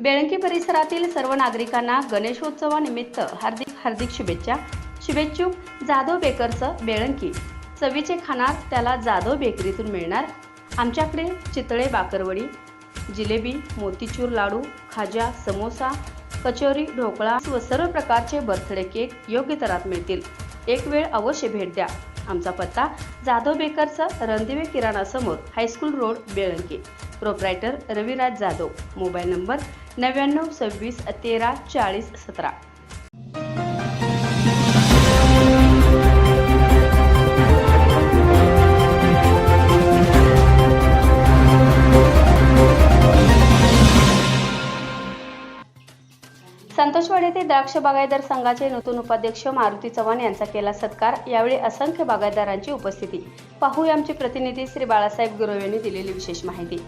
बेळंकी परिसरातील सर्व नागरिकांना गणेशोत्सवानिमित्त हार्दिक हार्दिक शुभेच्छा. शुभेच्छुक जाधव बेकरचं बेळंकी. चवीचे खाणार त्याला जाधव बेकरीतून मिळणार. आमच्याकडे चितळे बाकरवडी जिलेबी मोतीचूर लाडू खाजा समोसा कचोरी ढोकळा व सर्व प्रकारचे बर्थडे केक योग्य दरात मिळतील. एक वेळ अवश्य भेट द्या. आमचा पत्ता जाधव बेकरचं रणदिवे किराणा समोर high school road Belanki. Proprietor Raviraj Jadhav. Mobile number नव्याण्णव सव्वीस तेरा चाळीस सतरा. संतोषवाडी येथे द्राक्ष बागायतदार संघाचे नूतन उपाध्यक्ष मारुती चव्हाण यांचा केला सत्कार. यावेळी असंख्य बागायतदारांची उपस्थिती. पाहूया आमचे प्रतिनिधी श्री बाळासाहेब गुरव यांनी दिलेली विशेष माहिती.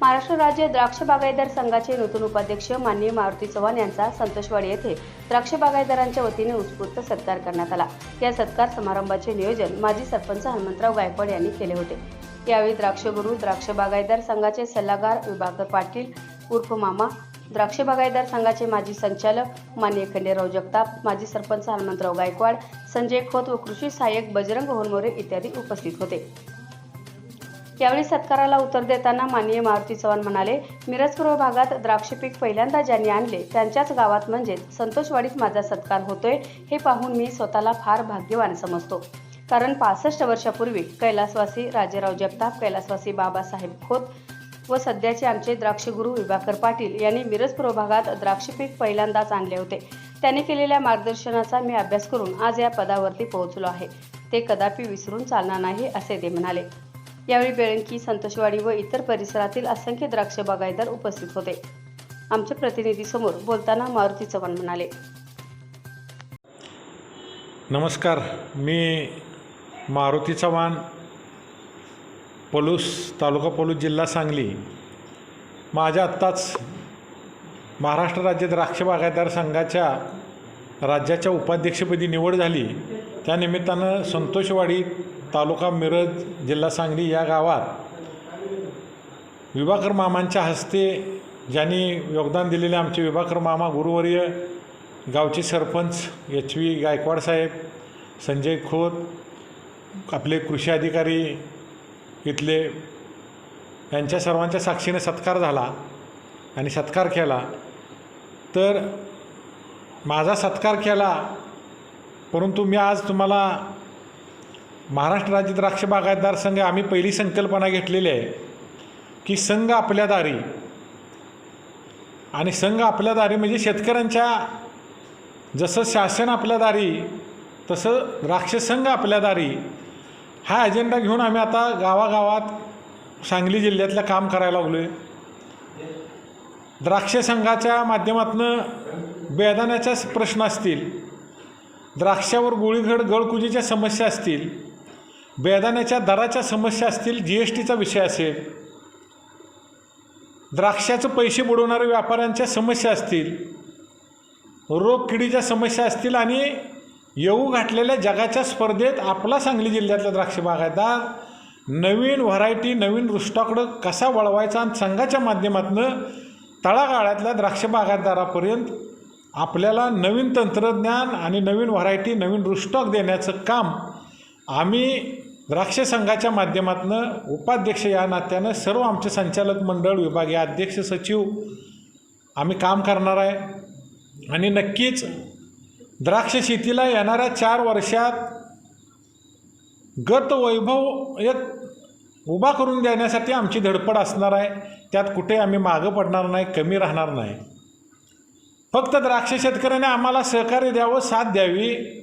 महाराष्ट्र राज्य द्राक्ष बागायतदार संघाचे नूतन उपाध्यक्ष माननीय मारुती चव्हाण यांचा संतोषवाडी येथे द्राक्ष बागायतदारांच्या वतीने उत्स्फूर्त सत्कार करण्यात आला. या सत्कार समारंभाचे नियोजन माजी सरपंच हनुमंतराव गायकवाड यांनी केले होते. यावेळी द्राक्षगुरू द्राक्ष बागायतदार संघाचे सल्लागार विभाकर पाटील उर्फ मामा द्राक्ष बागायतदार संघाचे माजी संचालक मान्य खंडेराव जगताप माजी सरपंच हनुमंतराव गायकवाड संजय खोत व कृषी सहाय्यक बजरंग होनमोरे इत्यादी उपस्थित होते. यावेळी सत्काराला उत्तर देताना माननीय मारुती चव्हाण म्हणाले मिरज पूर्व भागात द्राक्ष पीक पहिल्यांदा ज्यांनी आणले त्यांच्याच गावात म्हणजेच संतोषवाडीत माझा सत्कार होतोय हे पाहून मी स्वतःला फार भाग्यवान समजतो. कारण पासष्ट वर्षापूर्वी कैलासवासी राजेराव जगताप कैलासवासी बाबासाहेब खोत व सध्याचे आमचे द्राक्षगुरू विभाकर पाटील यांनी मिरज पूर्व भागात द्राक्ष पीक पहिल्यांदाच आणले होते. त्यांनी केलेल्या मार्गदर्शनाचा मी अभ्यास करून आज या पदावरती पोहोचलो आहे. ते कदापि विसरून चालणार नाही असे ते म्हणाले. यावेळी बेळंकी संतोषवाडी व इतर परिसरातील असंख्य द्राक्ष बागायतदार उपस्थित होते. आमच्या प्रतिनिधीसमोर बोलताना मारुती चव्हाण म्हणाले. नमस्कार मी मारुती चव्हाण पलूस तालुका पलूस जिल्हा सांगली. माझ्या आत्ताच महाराष्ट्र राज्य द्राक्ष बागायतदार संघाच्या राज्याच्या उपाध्यक्षपदी निवड झाली. त्यानिमित्तानं संतोषवाडीत तालुका मिरज जिल्हा सांगली या गावात विभाकर मामांच्या हस्ते ज्यांनी योगदान दिलेले आमचे विभाकर मामा गुरुवर्य गावचे सरपंच एच व्ही गायकवाड साहेब संजय खोत आपले कृषी अधिकारी इथले यांच्या सर्वांच्या साक्षीने सत्कार झाला आणि सत्कार केला. तर माझा सत्कार केला परंतु मी आज तुम्हाला महाराष्ट्र राज्य द्राक्ष बागायतदार संघ आम्ही पहिली संकल्पना घेतलेली आहे की संघ आपल्या दारी आणि संघ आपल्या दारी म्हणजे शेतकऱ्यांच्या जसं शासन आपल्या दारी तसं द्राक्ष संघ आपल्या दारी. हा अजेंडा घेऊन आम्ही आता गावागावात सांगली जिल्ह्यातलं काम करायला लागलो आहे द्राक्ष संघाच्या माध्यमातून बेदाण्याच्या प्रश्न असतील द्राक्षावर गोळीघड गळकुजीच्या समस्या असतील बेदाण्याच्या दराच्या समस्या असतील जी एस टीचा विषय असेल द्राक्षाचं पैसे बुडवणाऱ्या व्यापाऱ्यांच्या समस्या असतील रोग किडीच्या समस्या असतील आणि येऊ घातलेल्या जगाच्या स्पर्धेत आपला सांगली जिल्ह्यातला द्राक्ष बागायतदार नवीन व्हरायटी नवीन रुष्टाकडं कसा वळवायचा आणि संघाच्या माध्यमातून तळागाळातल्या द्राक्ष बागायतदारापर्यंत आपल्याला नवीन तंत्रज्ञान आणि नवीन व्हरायटी नवीन रुष्टॉक देण्याचं काम आम्ही द्राक्ष संघाच्या माध्यमातून उपाध्यक्ष या नात्यानं सर्व आमचे संचालक मंडळ विभागीय अध्यक्ष सचिव आम्ही काम करणार आहे. आणि नक्कीच द्राक्ष शेतीला येणाऱ्या चार वर्षात गत वैभव एक उभा करून देण्यासाठी आमची धडपड असणार आहे. त्यात कुठे आम्ही मागं पडणार नाही कमी राहणार नाही. फक्त द्राक्ष शेतकऱ्याने आम्हाला सहकार्य द्यावं साथ द्यावी.